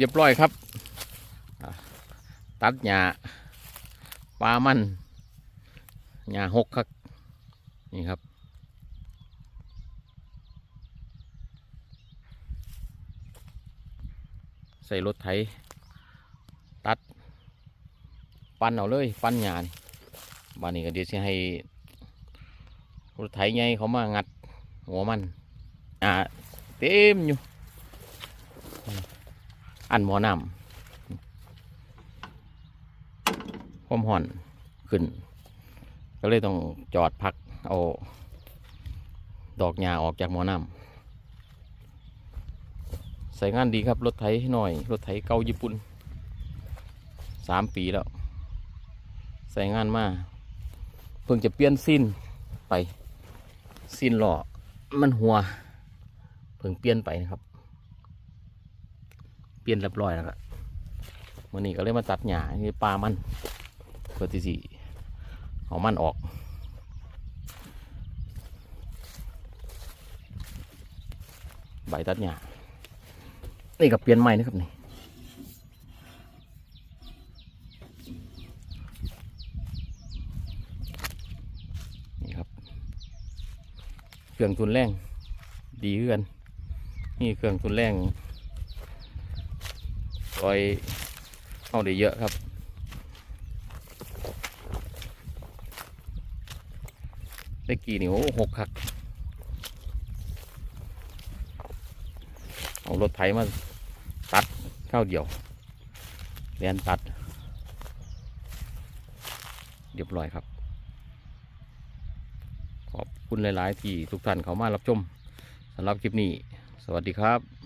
เรียบร้อยครับ ตัดหญ้าปลามันหญ้าหกครับ นี่ครับ ใส่รถไถตัด ปั้นเอาเลย ปั้นหญ้านี่บ้านนี้ก็เดี๋ยวจะให้รถไถใหญ่เขามางัดหัวมัน อ่า เต็มอยู่ อันหมอน้ำความห่อนขึ้น ก็เลยต้องจอดพักเอาดอกหญ้าออกจากหมอน้ำใส่งานดีครับรถไถหน่อย รถไถเก่าญี่ปุ่นสามปีแล้ว ใส่งานมาเพิ่งจะเปลี่ยนสิ้นไปสิ้นหล่อมันหัวเพิ่งเปลี่ยนไปนะครับ ลี่ยนเรียบร้อยแล้วครับวันนี้ก็เลยมาตัดหญ้านี่ปลามันเพื่อที่สิเอามันออกใบตัดหญ้านี่ก็เปลี่ยนใหม่นะครับนี่นี่ครับเครื่องทุนแรงดีเพื่อนนี่เครื่องทุนแรง คอยเอาได้เยอะครับ ได้กี่นิ้วหกคัก เอารถไถมาตัดข้าวเดียวเรียนตัด เรียบร้อยครับ ขอบคุณหลาย ๆ ที่ทุกท่านเขามารับชมสำหรับคลิปนี้ สวัสดีครับ